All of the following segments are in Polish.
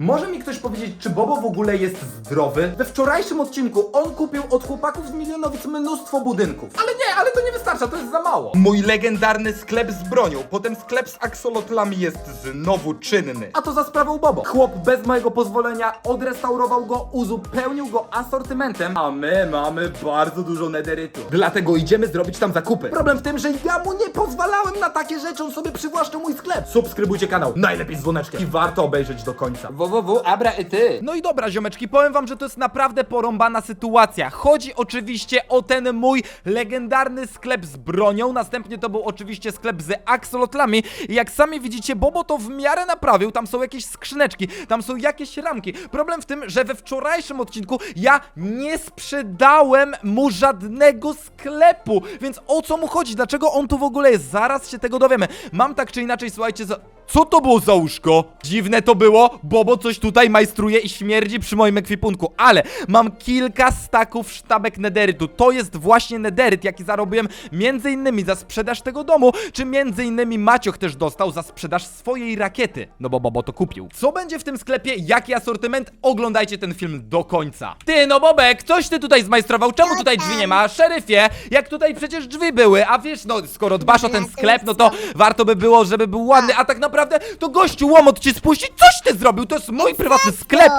Może mi ktoś powiedzieć, czy Bobo w ogóle jest zdrowy? We wczorajszym odcinku on kupił od chłopaków z Milionowic mnóstwo budynków. Ale nie, ale to nie wystarcza, to jest za mało. Mój legendarny sklep z bronią, potem sklep z aksolotlami jest znowu czynny. A to za sprawą Bobo. Chłop bez mojego pozwolenia odrestaurował go, uzupełnił go asortymentem, a my mamy bardzo dużo nederytu. Dlatego idziemy zrobić tam zakupy. Problem w tym, że ja mu nie pozwalałem na takie rzeczy, on sobie przywłaszczył mój sklep. Subskrybujcie kanał, najlepiej z dzwoneczkiem i warto obejrzeć do końca. Www, abra i ty. No i dobra, ziomeczki, powiem wam, że to jest naprawdę porąbana sytuacja. Chodzi oczywiście o ten mój legendarny sklep z bronią, następnie to był oczywiście sklep z axolotlami i jak sami widzicie, Bobo to w miarę naprawił, tam są jakieś skrzyneczki, tam są jakieś ramki. Problem w tym, że we wczorajszym odcinku ja nie sprzedałem mu żadnego sklepu, więc o co mu chodzi? Dlaczego on tu w ogóle jest? Zaraz się tego dowiemy. Mam tak czy inaczej, słuchajcie, za... Co to było za łóżko? Dziwne to było, Bobo coś tutaj majstruje i śmierdzi przy moim ekwipunku, ale mam kilka staków sztabek nederytu. To jest właśnie nederyt, jaki zarobiłem między innymi za sprzedaż tego domu, czy między innymi Macioch też dostał za sprzedaż swojej rakiety, no bo Bobo to kupił. Co będzie w tym sklepie, jaki asortyment? Oglądajcie ten film do końca. Ty, no Bobek, coś ty tutaj zmajstrował, czemu tutaj drzwi nie ma? Szeryfie, jak tutaj przecież drzwi były, a wiesz, no skoro dbasz o ten sklep, no to warto by było, żeby był ładny, a tak naprawdę to gościu łomot ci spuści, coś ty zrobił, to jest mój prywatny sklep.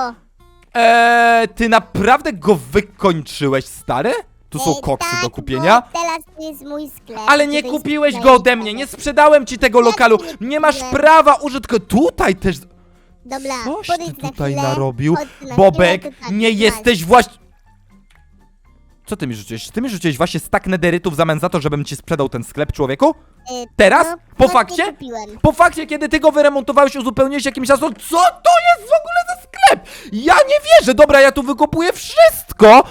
Eee, ty naprawdę go wykończyłeś, stary? Tu są Ej, koksy tak, do kupienia? Bo teraz to jest mój sklep. Ale nie Tutaj kupiłeś go ode mnie, nie sprzedałem ci tego lokalu, nie masz prawa użytku. Tutaj też... Dobra, Coś podejdź ty na tutaj chwilę, narobił? chodź tu na Bobek, chwilę, tak, nie jesteś właśnie... Co ty mi rzuciłeś? Ty mi rzuciłeś właśnie stak nederytów w zamian za to, żebym ci sprzedał ten sklep, człowieku? Y, Teraz? no, Po właśnie fakcie? Kupiłem. Po fakcie, kiedy ty go wyremontowałeś, uzupełniłeś jakimś czasem, co to jest w ogóle za sklep? Ja nie wierzę, dobra, ja tu wykopuję wszystko!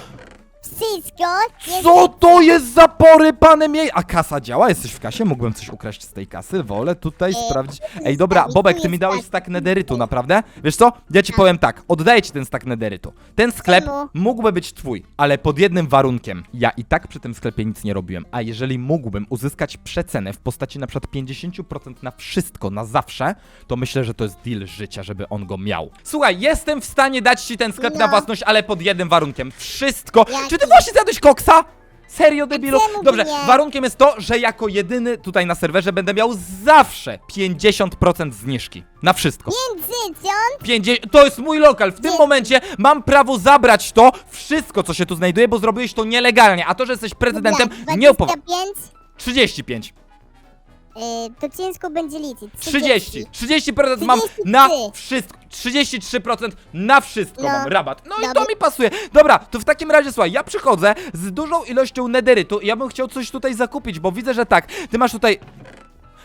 Wszystko jest... Co to jest za porypane mie... A kasa działa? Jesteś w kasie? Mógłbym coś ukraść z tej kasy? Wolę tutaj E, sprawdzić. Ej, dobra, Bobek, tak, ty mi jest dałeś tak. stak nederytu, naprawdę? Wiesz co? Ja ci powiem tak, oddaję ci ten stak nederytu. Ten sklep Czemu? mógłby być twój, ale pod jednym warunkiem. Ja i tak przy tym sklepie nic nie robiłem, a jeżeli mógłbym uzyskać przecenę w postaci na przykład 50% na wszystko, na zawsze, to myślę, że to jest deal życia, żeby on go miał. Słuchaj, jestem w stanie dać ci ten sklep na No. własność, ale pod jednym warunkiem. Wszystko. Czy ty właśnie zjadłeś koksa? Serio, debilu? czemu Dobrze, nie? warunkiem jest to, że jako jedyny tutaj na serwerze będę miał zawsze 50% zniżki. Na wszystko. Międzyciąg? 50, to jest mój lokal. W tym momencie mam prawo zabrać to, wszystko co się tu znajduje, bo zrobiłeś to nielegalnie. A to, że jesteś prezydentem, Dobra, nie opowa... 25? 35. Y, to ciężko będzie liczyć. 30. 30% mam 33. na wszystko. 33% na wszystko No. mam rabat. No i to mi pasuje. Dobra, to w takim razie słuchaj, ja przychodzę z dużą ilością nederytu i ja bym chciał coś tutaj zakupić, bo widzę, że tak, ty masz tutaj...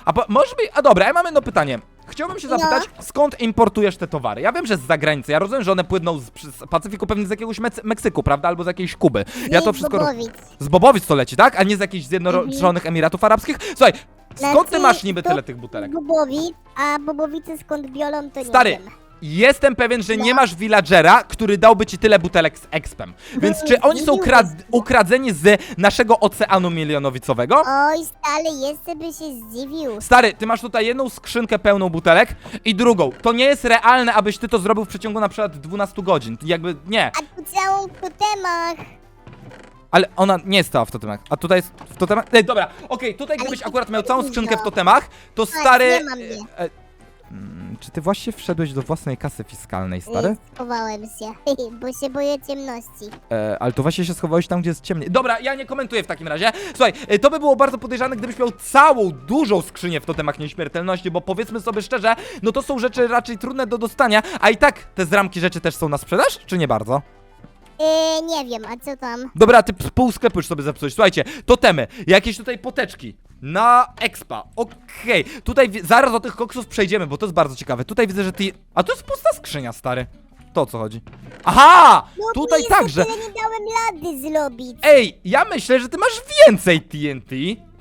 A po, może mi... A dobra, ja mam jedno pytanie. Chciałbym się No. zapytać, skąd importujesz te towary? Ja wiem, że z zagranicy, ja rozumiem, że one płyną z, z Pacyfiku, pewnie z jakiegoś Mecy- Meksyku, prawda? Albo z jakiejś Kuby. Ja to z wszystko... Bobowic. Z Bobowic to leci, tak? A nie z jakichś Zjednoczonych Emiratów Arabskich? Słuchaj, skąd ty masz niby tyle tych butelek? Bobowic, a Bobowice skąd biorą to Stary, nie wiem. Jestem pewien, że nie No. masz villagera, który dałby ci tyle butelek z expem. Więc czy oni są krad- ukradzeni z naszego oceanu milionowicowego? Oj, stary, jeszcze by się zdziwił. Stary, ty masz tutaj jedną skrzynkę pełną butelek i drugą. To nie jest realne, abyś ty to zrobił w przeciągu na przykład 12 godzin. Jakby nie. A tu całą w totemach. Ale ona nie jest cała w totemach. A tutaj jest w totemach. Ej, dobra, okej, tutaj gdybyś akurat miał całą skrzynkę w totemach, to stary. nie mam, nie. e, e, mm, czy ty właśnie wszedłeś do własnej kasy fiskalnej, stary? Y, Schowałem się, bo się boję ciemności. E, ale to właśnie się schowałeś tam, gdzie jest ciemniej. Dobra, ja nie komentuję w takim razie. Słuchaj, e, to by było bardzo podejrzane, gdybyś miał całą, dużą skrzynię w totemach nieśmiertelności, bo powiedzmy sobie szczerze, no to są rzeczy raczej trudne do dostania, a i tak te z ramki rzeczy też są na sprzedaż, czy nie bardzo? Yy, nie wiem, a co tam? Dobra, ty p- pół sklepu już sobie zepsułeś. Słuchajcie, totemy, jakieś tutaj poteczki. Na expa, okej. Tutaj wi- zaraz do tych koksów przejdziemy, bo to jest bardzo ciekawe. Tutaj widzę, że ty... A to jest pusta skrzynia, stary. To o co chodzi? Aha! No Tutaj także. tyle nie dałem rady zrobić. Ej, ja myślę, że ty masz więcej TNT.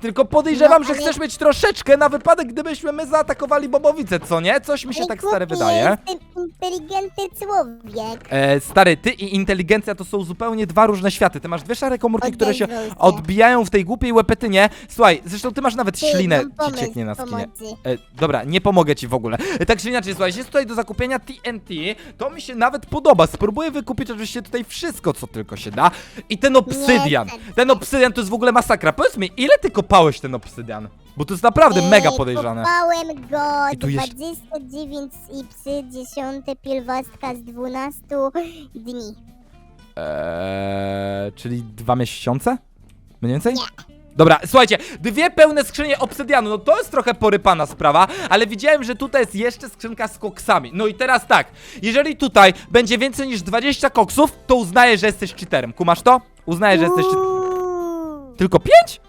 Tylko podejrzewam, No, że ale- chcesz mieć troszeczkę na wypadek, gdybyśmy my zaatakowali Bobowice, co nie? Coś mi się tak stary wydaje. jestem inteligentny człowiek. E, stary, ty i inteligencja to są zupełnie dwa różne światy. Ty masz dwie szare komórki, które się Odezwał się. odbijają w tej głupiej łepetynie. Słuchaj, zresztą ty masz nawet Ty, ślinę, mam ci pomysł cieknie na skinie. pomocy. E, dobra, nie pomogę ci w ogóle. E, tak czy inaczej, słuchaj, jest tutaj do zakupienia TNT. To mi się nawet podoba. Spróbuję wykupić oczywiście tutaj wszystko, co tylko się da. I ten obsydian. Nie, Ten obsydian to jest w ogóle masakra. Powiedz mi, ile ty kopałeś ten obsydian? Bo to jest naprawdę mega podejrzane. Kopałem go I tu jeszcze- 29 i psy, 10 pierwiastka z 12 dni. Eee, czyli dwa miesiące? Mniej więcej? Dobra, słuchajcie, dwie pełne skrzynie obsydianu, no to jest trochę porypana sprawa, ale widziałem, że tutaj jest jeszcze skrzynka z koksami. No i teraz tak, jeżeli tutaj będzie więcej niż 20 koksów, to uznaję, że jesteś cheaterem. Kumasz to? Uznaję, że jesteś... cheat- Uuu. Tylko 5?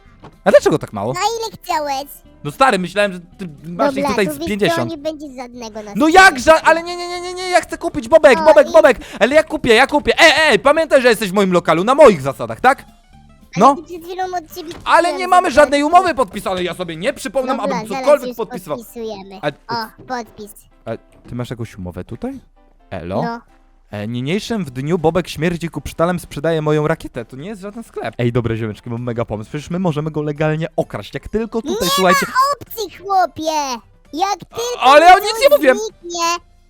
A dlaczego tak mało? Na ile chciałeś? No stary, myślałem, że ty masz ich tutaj z wiesz co, 50. nie będzie żadnego na No jak. Ale nie, nie, nie, nie, nie, ja chcę kupić Bobek, O, Bobek, i- Bobek, ale ja kupię, ja kupię. Ej, ej, pamiętaj, że jesteś w moim lokalu, na moich zasadach, tak? Ale No. ty przed chwilą od ciebie Ale kupiłem nie mamy za żadnej umowy podpisanej, ja sobie nie przypomnę, Dobra, abym zaraz cokolwiek już podpisał. podpisujemy. A- O, podpis. E, ty masz jakąś umowę tutaj? Elo? No. E, niniejszym w dniu Bobek śmierdzi kupsztalem sprzedaje moją rakietę. To nie jest żaden sklep. Ej, dobre ziomeczki, mam mega pomysł. Przecież my możemy go legalnie okraść. Jak tylko tutaj, słuchajcie... Opcji, chłopie! Jak tylko Ale o nic nie mówiłem. Zniknie,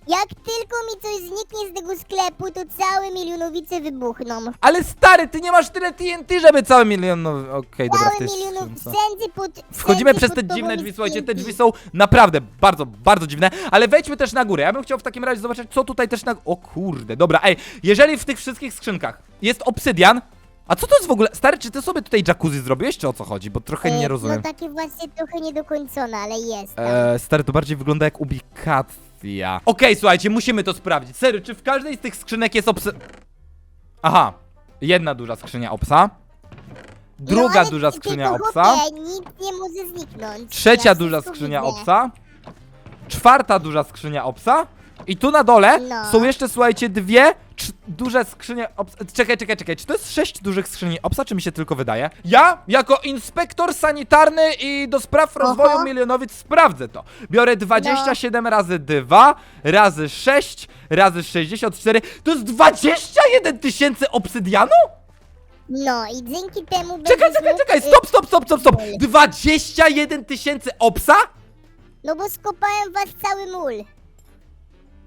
jak tylko mi coś zniknie z tego sklepu, to całe milionowice wybuchną. Ale stary, ty nie masz tyle TNT, żeby cały milion... No, okej, dobra, Całe wszędzie pod... Wchodzimy wszędzie przez te pod dziwne tobą drzwi, jest słuchajcie, te drzwi są naprawdę bardzo, bardzo dziwne, ale wejdźmy też na górę. Ja bym chciał w takim razie zobaczyć, co tutaj też na... O kurde, dobra, ej, jeżeli w tych wszystkich skrzynkach jest obsydian, a co to jest w ogóle? Stary, czy ty sobie tutaj jacuzzi zrobiłeś, czy o co chodzi? Bo trochę E, nie rozumiem. No takie właśnie trochę niedokończone, ale jest tam. Eee, stary, to bardziej wygląda jak ubikacja. Okej, słuchajcie, musimy to sprawdzić. Serio, czy w każdej z tych skrzynek jest obsy... Aha, jedna duża skrzynia obsa. Druga no, ale duża ty- skrzynia tylko, obsa. chłopie, nic nie może zniknąć. Trzecia Ja duża wszystko skrzynia widzę. obsa. Czwarta duża skrzynia obsa. I tu na dole No. są jeszcze, słuchajcie, dwie duże skrzynie obsa. Czekaj, czekaj, czekaj. Czy to jest sześć dużych skrzyni obsa, czy mi się tylko wydaje? Ja, jako inspektor sanitarny i do spraw rozwoju Oho. milionowic sprawdzę to. Biorę 27 razy 2, razy 6, razy 64. To jest 21 tysięcy obsydianu? No i dzięki temu Czekaj, będziesz czekaj, mógł, czekaj, y, stop, stop, stop, stop, stop. 21 tysięcy obsa? No bo skopałem was cały mól.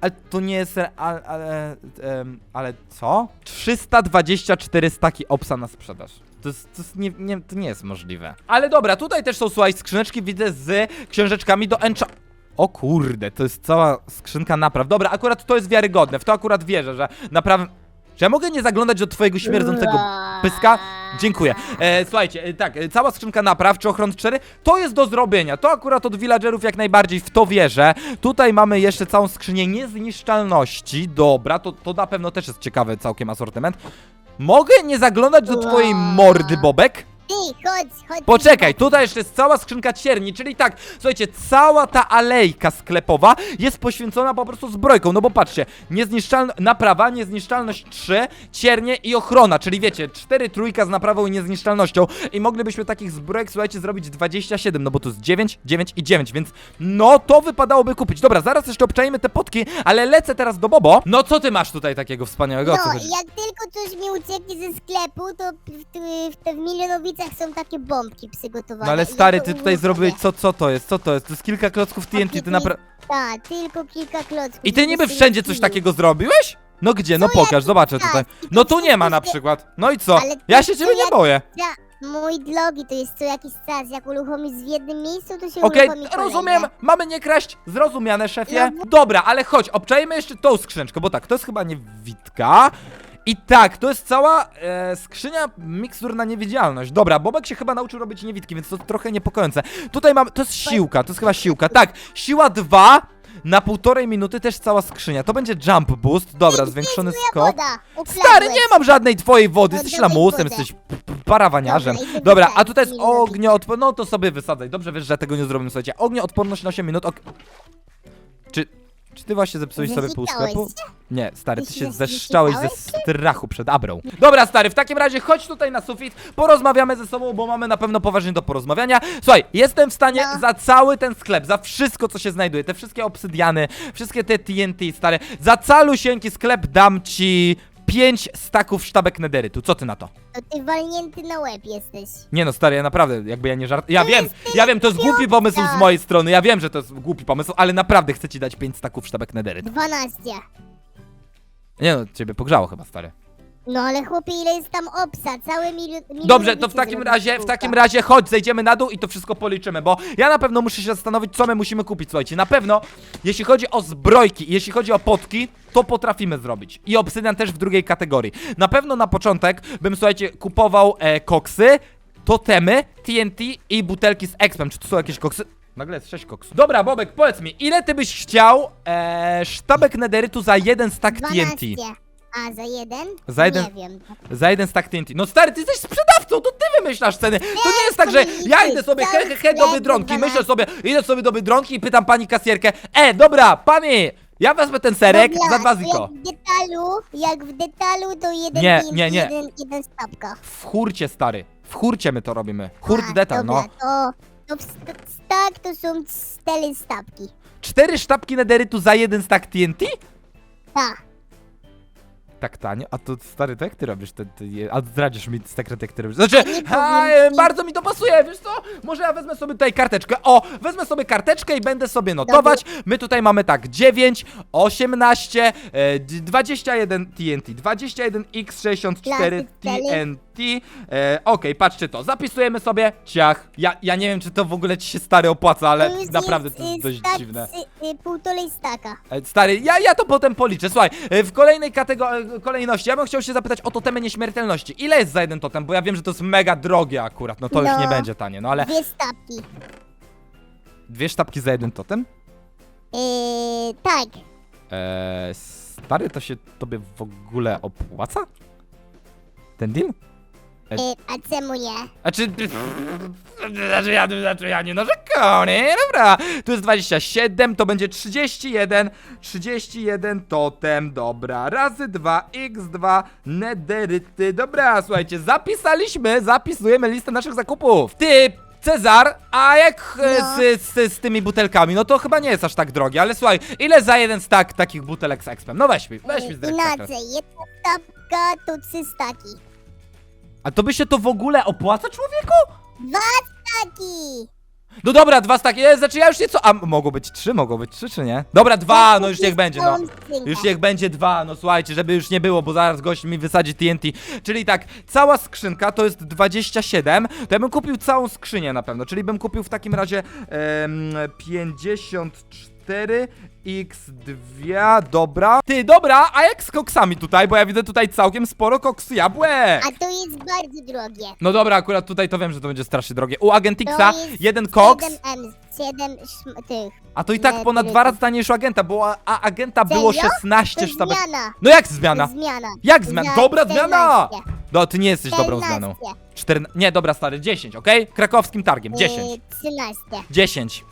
Ale to nie jest. Ale, ale, em, ale co? 324 staki obsa na sprzedaż. To, jest, to, jest nie, nie, to nie jest możliwe. Ale dobra, tutaj też są, słuchaj, skrzyneczki, widzę, z książeczkami do encha... O kurde, to jest cała skrzynka napraw. Dobra, akurat to jest wiarygodne, w to akurat wierzę, że napraw... Czy ja mogę nie zaglądać do twojego śmierdzącego pyska? Dziękuję. E, słuchajcie, e, tak, e, cała skrzynka napraw czy ochron 4 to jest do zrobienia. To akurat od villagerów jak najbardziej w to wierzę. Tutaj mamy jeszcze całą skrzynię niezniszczalności. Dobra, to, to na pewno też jest ciekawy całkiem asortyment. Mogę nie zaglądać do twojej mordy, Bobek? Ty, chodź, chodź. Poczekaj, tutaj jeszcze jest cała skrzynka cierni, czyli tak, słuchajcie, cała ta alejka sklepowa jest poświęcona po prostu zbrojką, no bo patrzcie, niezniszczalna, naprawa, niezniszczalność 3, ciernie i ochrona, czyli wiecie, 4 trójka z naprawą i niezniszczalnością i moglibyśmy takich zbrojek, słuchajcie, zrobić 27, no bo to jest 9, 9 i 9, więc no to wypadałoby kupić. Dobra, zaraz jeszcze obczajmy te potki, ale lecę teraz do Bobo. No co ty masz tutaj takiego wspaniałego? O co No, chodzi? jak tylko coś mi ucieknie ze sklepu, to w, w, w, w milionowicach są takie bombki przygotowane. No ale stary, ty tutaj zrobiłeś, co, co to jest, co to jest? To jest kilka klocków TNT, ty naprawdę... Tak, tylko kilka klocków. I ty niby wszędzie coś takiego zrobiłeś? No gdzie? No pokaż, zobaczę tutaj. No tu nie ma na przykład. No i co? Ja się ciebie nie boję. Mój drogi, to jest co jakiś czas. Jak uruchomisz w jednym miejscu, to się Okej, uruchomi kolejne. rozumiem, mamy nie kraść, zrozumiane szefie. No. Dobra, ale chodź, obczajmy jeszcze tą skrzyneczkę, bo tak, to jest chyba niewitka. I tak, to jest cała e, skrzynia mikstur na niewidzialność. Dobra, Bobek się chyba nauczył robić niewidki, więc to trochę niepokojące. Tutaj mamy, to jest siłka, to jest chyba siłka. Tak, siła 2 na półtorej minuty też cała skrzynia. To będzie jump boost, dobra, zwiększony skok. Stary, nie mam żadnej twojej wody, jesteś lamusem, jesteś p- p- parawaniarzem. Dobra, a tutaj jest milionowicę. ognioodporność, no to sobie wysadzaj. Dobrze wiesz, że ja tego nie zrobię, słuchajcie. Ognioodporność na 8 minut, ok... Czy... Ty właśnie zepsułeś sobie pół sklepu? się? Nie, stary, ty Ty się się zeszczałeś ze strachu przed Abrą. Dobra, stary, w takim razie chodź tutaj na sufit, porozmawiamy ze sobą, bo mamy na pewno poważnie do porozmawiania. Słuchaj, jestem w stanie No. za cały ten sklep, za wszystko, co się znajduje, te wszystkie obsydiany, wszystkie te TNT, stary, za calusieńki sklep dam ci 5 staków sztabek nederytu. Co ty na to? To ty walnięty na łeb jesteś. Nie no, stary, ja naprawdę, jakby ja nie żart... Ja wiem, jest ja wiem, to jest głupi piątka. pomysł z mojej strony, ja wiem, że to jest głupi pomysł, ale naprawdę chcę ci dać 5 staków sztabek nederytu. 12. Nie no, ciebie pogrzało chyba, stary. No ale chłopie, ile jest tam obsa? Całe milion... Dobrze, to w takim razie, w takim razie chodź, zejdziemy na dół i to wszystko policzymy, bo ja na pewno muszę się zastanowić, co my musimy kupić, słuchajcie, na pewno, jeśli chodzi o zbrojki, jeśli chodzi o potki, to potrafimy zrobić. I obsydian też w drugiej kategorii. Na pewno na początek bym, słuchajcie, kupował e, koksy, totemy, TNT i butelki z expem. Czy to są jakieś koksy? Nagle jest 6 koksów. Dobra, Bobek, powiedz mi, ile ty byś chciał e, sztabek nederytu za jeden stack 12. A, za jeden? Za jeden- Nie wiem. Za jeden stack TNT. No stary, ty jesteś sprzedawcą, to ty wymyślasz ceny. To nie jest tak, że ja idę sobie he, he, he do Biedronki, myślę sobie, idę sobie do Biedronki i pytam pani kasjerkę, e, dobra, pani, ja wezmę ten serek Dobra, za dwa to ziko. Jak w detalu, jak w detalu to jeden Nie, nie, nie. Jeden, jeden stapka. W hurcie, stary, w hurcie my to robimy. Hurt A, detal, dobra, no. to, to w st- stack to są cztery stapki. Cztery sztabki nederytu za jeden stack TNT? Tak. Tak tanio? A to stary, to jak ty robisz? Te, te, je- a zdradzisz mi sekret, jak ty robisz. Znaczy, nie powiem a, e, ci. bardzo mi to pasuje, wiesz co? Może ja wezmę sobie tutaj karteczkę. O, wezmę sobie karteczkę i będę sobie notować. My tutaj mamy tak, 9, 18, e, d- 21 TNT, 21 X64 Klasy celi. TNT. E, Okej, patrzcie to, zapisujemy sobie, ciach. Ja, ja nie wiem, czy to w ogóle ci się stary opłaca, ale już naprawdę to jest y, dość stack dziwne. z- y, półtorej staka. E, Stary, ja, ja to potem policzę. Słuchaj, e, w kolejnej katego- e, kolejności ja bym chciał się zapytać o totemy nieśmiertelności. Ile jest za jeden totem? Bo ja wiem, że to jest mega drogie akurat. No to już No. nie będzie tanie, no ale Dwie stapki. dwie sztabki za jeden totem? Yy, tak. Eee, stary, to się tobie w ogóle opłaca? Ten deal? Yy, a czemu nie? Znaczy, znaczy ja, znaczy ja nie narzekam, nie? Dobra, tu jest 27, to będzie 31, 31 totem, dobra, razy 2, x2, nederyty, dobra, słuchajcie, zapisaliśmy, zapisujemy listę naszych zakupów. Ty, Cezar, a jak e, No. z, z, z tymi butelkami? No to chyba nie jest aż tak drogie, ale słuchaj, ile za jeden stack takich butelek z expem? No weź mi, weź mi z Yy, Inaczej, jedna stapka to trzy staki. A to by się to w ogóle opłaca, człowieku? Dwa staki! No dobra, dwa staki, e, znaczy ja już nieco, a mogą być trzy, mogą być trzy, czy nie? Dobra, dwa, no już niech będzie, no. Już niech będzie dwa, no słuchajcie, żeby już nie było, bo zaraz gość mi wysadzi TNT. Czyli tak, cała skrzynka to jest 27, to ja bym kupił całą skrzynię na pewno, czyli bym kupił w takim razie em, 54 X2, dobra. Ty, dobra, a jak z koksami tutaj, bo ja widzę tutaj całkiem sporo koksu jabłek. A to jest bardzo drogie. No dobra, akurat tutaj to wiem, że to będzie strasznie drogie. U To Agentixa jest jeden koks, 7M, 7 szm- tych. a to i tak ponad dwa razy taniej niż u agenta, bo a, a agenta było Serio? 16 To sztabek. zmiana. No jak zmiana? zmiana. Jak zmiana? Dobra zmiana! 14. No, ty nie jesteś dobrą 14. zmianą. Czterna... Nie, dobra, stary, 10, okej? Krakowskim targiem, 10. Yy, 13. 10.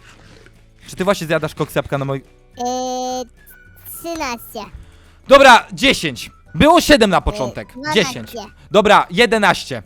Czy ty właśnie zjadasz koksjapka na mój... Yy, 13. Dobra, 10. Było 7 na początek. 12. 10. Dobra, 11.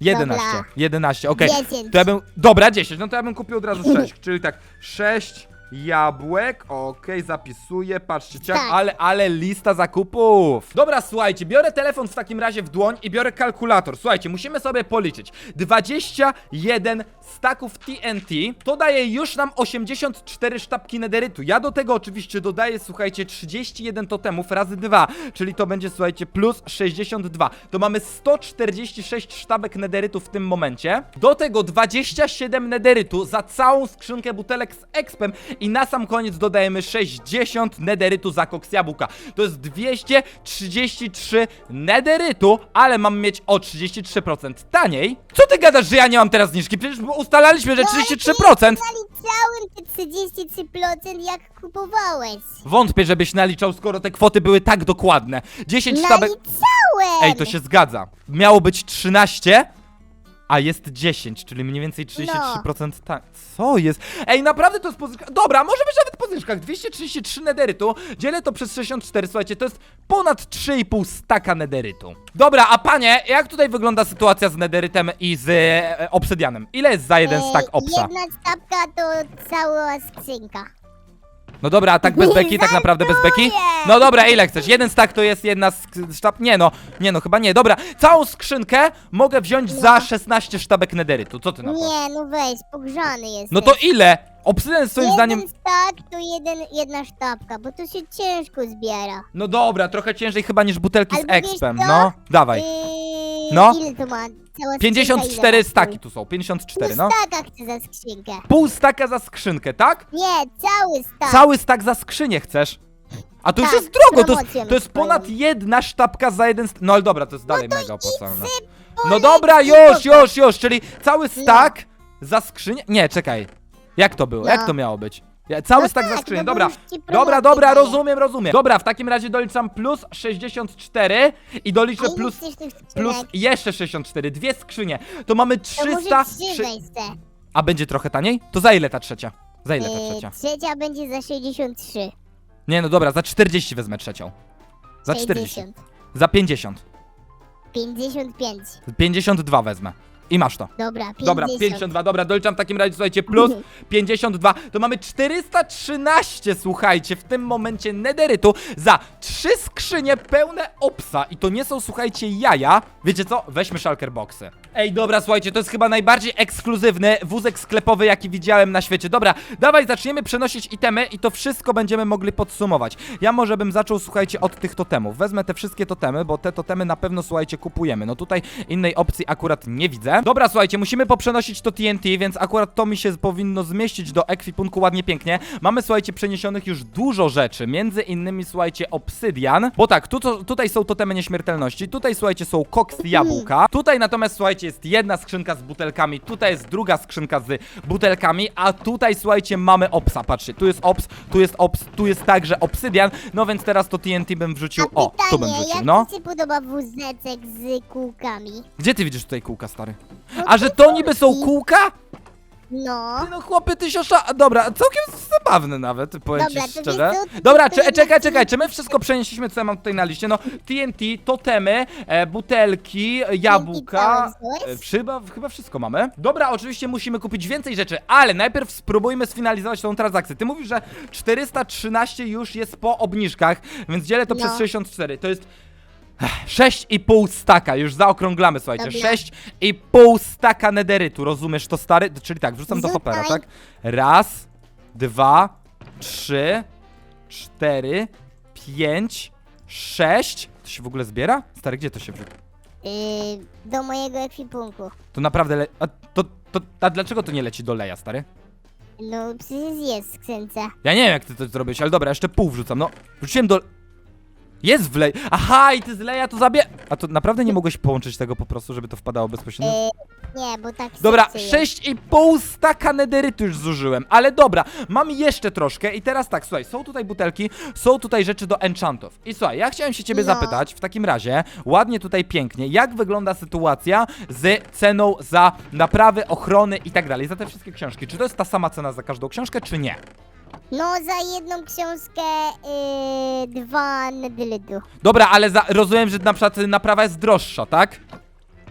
11. Dobra. 11, okej. 10. To ja bym. Dobra, 10. No to ja bym kupił od razu 6. czyli tak, 6 jabłek. Okej, zapisuję. Patrzcie, ciach, Tak. ale, ale lista zakupów. Dobra, słuchajcie, biorę telefon w takim razie w dłoń i biorę kalkulator. Słuchajcie, musimy sobie policzyć. 21 staków TNT to daje już nam 84 sztabki nederytu. Ja do tego oczywiście dodaję, słuchajcie, 31 totemów razy 2, czyli to będzie, słuchajcie, plus 62. To mamy 146 sztabek nederytu w tym momencie. Do tego 27 nederytu za całą skrzynkę butelek z expem i na sam koniec dodajemy 60 nederytu za koks jabłka. To jest 233 nederytu, ale mam mieć o 33% taniej. Co ty gadasz, że ja nie mam teraz zniżki? Przecież ustalaliśmy, że 33%. Naliczałem te 33% jak kupowałeś. Wątpię, żebyś naliczał, skoro te kwoty były tak dokładne. 10 sztabek... Naliczałem! Ej, to się zgadza. Miało być 13, A jest 10, czyli mniej więcej 33% tak. Co jest? Ej, naprawdę to jest po zniżkach. Dobra, może być nawet po zniżkach. 233 nederytu. Dzielę to przez 64. Słuchajcie, to jest ponad 3,5 staka nederytu. Dobra, a panie, jak tutaj wygląda sytuacja z nederytem i z e, obsydianem? Ile jest za jeden E, stak obsa? Jedna stawka to cała skrzynka. No dobra, a tak bez beki, tak naprawdę bez beki? No dobra, ile chcesz? Jeden stack to jest jedna sk- sztab... Nie no, nie no, chyba nie. Dobra, całą skrzynkę mogę wziąć za 16 sztabek nederytu. Co ty na to? Nie, no weź, pogrzany jest. No to ile? Obsydian jest swoim jeden zdaniem... stak to jeden, jedna sztabka, bo to się ciężko zbiera. No dobra, trochę ciężej chyba niż butelki z Albo wiesz expem. co? No, dawaj. Yy, No. Ile to ma? Cała skrzynka 54 ile ma? staki tu są, 54, Pół no. staka chcę za skrzynkę. Pół staka za skrzynkę, tak? Nie, cały stak. Cały stak za skrzynię chcesz? A to już Tak, jest drogo, to jest, to jest ponad jedna sztabka za jeden st- No ale dobra, to jest dalej mega opłacalne. No dobra, już, już, już, czyli cały stak za skrzynię? Nie, czekaj. Jak to było? No. Jak to miało być? Ja- Cały No stak za tak, skrzynię, no bo dobra. już ci Dobra, dobra, daję. rozumiem, rozumiem. Dobra, w takim razie doliczam plus 64 i A doliczę ile plus, chcesz tych skrzynek? plus jeszcze 64. Dwie skrzynie. To mamy To 300... może trzy trzy- weź se. A będzie trochę taniej? To za ile ta trzecia? Za ile ta Yy, trzecia? trzecia będzie za 63. Nie, no dobra, za 40 wezmę trzecią. Za 40. 60. Za 50. 55. 52 wezmę. I masz to. Dobra, 50. Dobra, 52, dobra, doliczam w takim razie, słuchajcie, plus 52, to mamy 413, słuchajcie, w tym momencie nederytu za trzy skrzynie pełne opsa i to nie są, słuchajcie, jaja. Wiecie co? Weźmy shulker boxy. Ej, dobra, słuchajcie, to jest chyba najbardziej ekskluzywny wózek sklepowy, jaki widziałem na świecie. Dobra, dawaj, zaczniemy przenosić itemy i to wszystko będziemy mogli podsumować. Ja może bym zaczął, słuchajcie, od tych totemów. Wezmę te wszystkie totemy, bo te totemy na pewno, słuchajcie, kupujemy. No tutaj innej opcji akurat nie widzę. Dobra, słuchajcie, musimy poprzenosić to TNT, więc akurat to mi się powinno zmieścić do ekwipunku ładnie, pięknie. Mamy, słuchajcie, przeniesionych już dużo rzeczy, między innymi, słuchajcie, obsydian, bo tak, tu, tutaj są totemy nieśmiertelności, tutaj, słuchajcie, są koks jabłka, tutaj natomiast, słuchajcie, jest jedna skrzynka z butelkami, tutaj jest druga skrzynka z butelkami, a tutaj, słuchajcie, mamy opsa, patrzcie, tu jest ops, tu jest ops, tu jest także obsydian, no więc teraz to TNT bym wrzucił, o, tu bym wrzucił, jak no. ci się podoba wózeczek z kółkami? Gdzie ty widzisz tutaj kółka, stary? A że to niby są kółka? No. Ty No chłopy, ty siosza, dobra, całkiem zabawne nawet, powiem Dobra, ci to szczerze. wiesz co, Dobra, to cze- jednak czekaj, czekaj, czy my wszystko przenieśliśmy, co ja mam tutaj na liście? No, TNT, totemy, e, butelki, e, jabłka, całe wziąłeś? e, chyba, chyba wszystko mamy. Dobra, oczywiście musimy kupić więcej rzeczy, ale najpierw spróbujmy sfinalizować tą transakcję. Ty mówisz, że 413 już jest po obniżkach, więc dzielę to No. przez 64, to jest... Ech, 6,5 staka, już zaokrąglamy, słuchajcie. Dobra. 6,5 staka nederytu, rozumiesz to stary? Czyli tak, wrzucam do hopera, tak? Raz, dwa, trzy, cztery, pięć, sześć. To się w ogóle zbiera? Stary, gdzie to się wrzuca? Yy, do mojego ekwipunku. To naprawdę le... A, to, to, a dlaczego to nie leci do leja, stary? No, przecież jest w skrzynce. Ja nie wiem, jak ty to zrobiłeś, ale dobra, jeszcze pół wrzucam, no. Wrzuciłem do... Jest w lej... Aha, i ty z leja to zabie... A to naprawdę nie mogłeś połączyć tego po prostu, żeby to wpadało bezpośrednio? Yy, nie, bo tak Dobra, szybciej jest. 6,5 staka nederytu już zużyłem, ale dobra, mam jeszcze troszkę i teraz tak, słuchaj, są tutaj butelki, są tutaj rzeczy do enchantów. I słuchaj, ja chciałem się ciebie No. zapytać, w takim razie, ładnie tutaj pięknie, jak wygląda sytuacja z ceną za naprawy, ochrony i tak dalej, za te wszystkie książki. Czy to jest ta sama cena za każdą książkę, czy nie? No, za jedną książkę yy, dwa nedylytu. Dobra, ale za, rozumiem, że na przykład naprawa jest droższa, tak?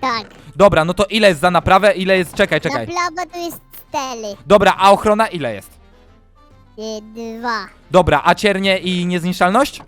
Tak. Dobra, no to ile jest za naprawę, ile jest, czekaj, czekaj. plawa to jest stely. Dobra, a ochrona ile jest? Yy, dwa. Dobra, a ciernie i niezniszczalność?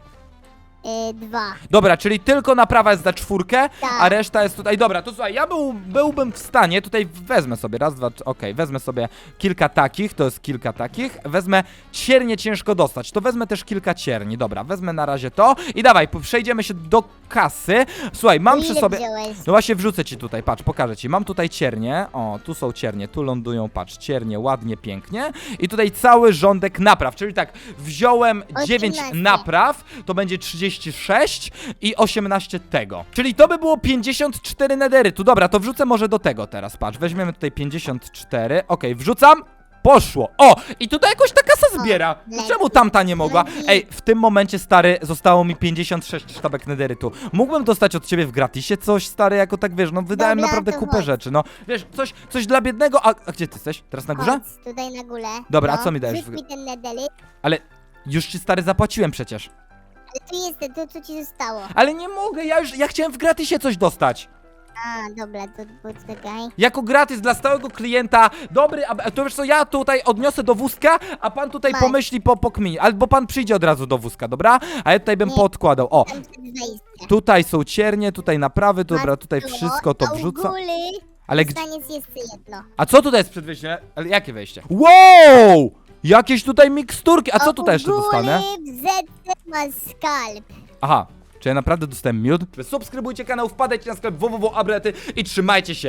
Yy, dwa. Dobra, czyli tylko naprawa jest za czwórkę, Tak. a reszta jest tutaj. Dobra, to słuchaj, ja był, byłbym w stanie, tutaj wezmę sobie raz, dwa, trzy, okej, wezmę sobie kilka takich, to jest kilka takich, wezmę ciernie ciężko dostać, to wezmę też kilka cierni, dobra, wezmę na razie to i dawaj, przejdziemy się do kasy. Słuchaj, mam To przy ile sobie... wziąłeś? No właśnie wrzucę ci tutaj, patrz, pokażę ci. Mam tutaj ciernie, o, tu są ciernie, tu lądują, patrz, ciernie, ładnie, pięknie. I tutaj cały rządek napraw, czyli tak, wziąłem 9 18. napraw, to będzie 36 i 18 tego. Czyli to by było 54 nederytu. Dobra, to wrzucę może do tego teraz, patrz, weźmiemy tutaj 54, okej, wrzucam. Poszło. O! I tutaj jakoś ta kasa zbiera. lepiej. Czemu tamta nie mogła? Ej, w tym momencie, stary, zostało mi 56 sztabek nederytu. Mógłbym dostać od ciebie w gratisie coś, stary, jako tak, wiesz, no wydałem Dobra, naprawdę to kupę chodź. rzeczy, no. Wiesz, coś, coś dla biednego, a, a gdzie ty jesteś? Teraz na górze? Chodź, tutaj na górę. Dobra, a no. co mi dajesz Rzuć mi ten. Ale już ci, stary, zapłaciłem przecież. Ale tu jest to, co ci zostało. Ale nie mogę, ja już, ja chciałem w gratisie coś dostać. A, dobra, to poczekaj. Jako gratis dla stałego klienta. Dobry, a to wiesz co, ja tutaj odniosę do wózka, a pan tutaj Masz. pomyśli po pokminie. Albo pan przyjdzie od razu do wózka, dobra? A ja tutaj bym Nie. poodkładał. O, Tam przed wejściem. tutaj są ciernie, tutaj naprawy, dobra, tutaj wszystko to a u wrzucam. góry Ale gdzie... Staniec jeszcze jedno. A co tutaj jest przed wejściem? Ale jakie wejście? Wow! Jakieś tutaj miksturki. A co tutaj jeszcze dostanę? Skalp. Aha, czy ja naprawdę dostałem miód? Subskrybujcie kanał, wpadajcie na sklep www.abrety i trzymajcie się.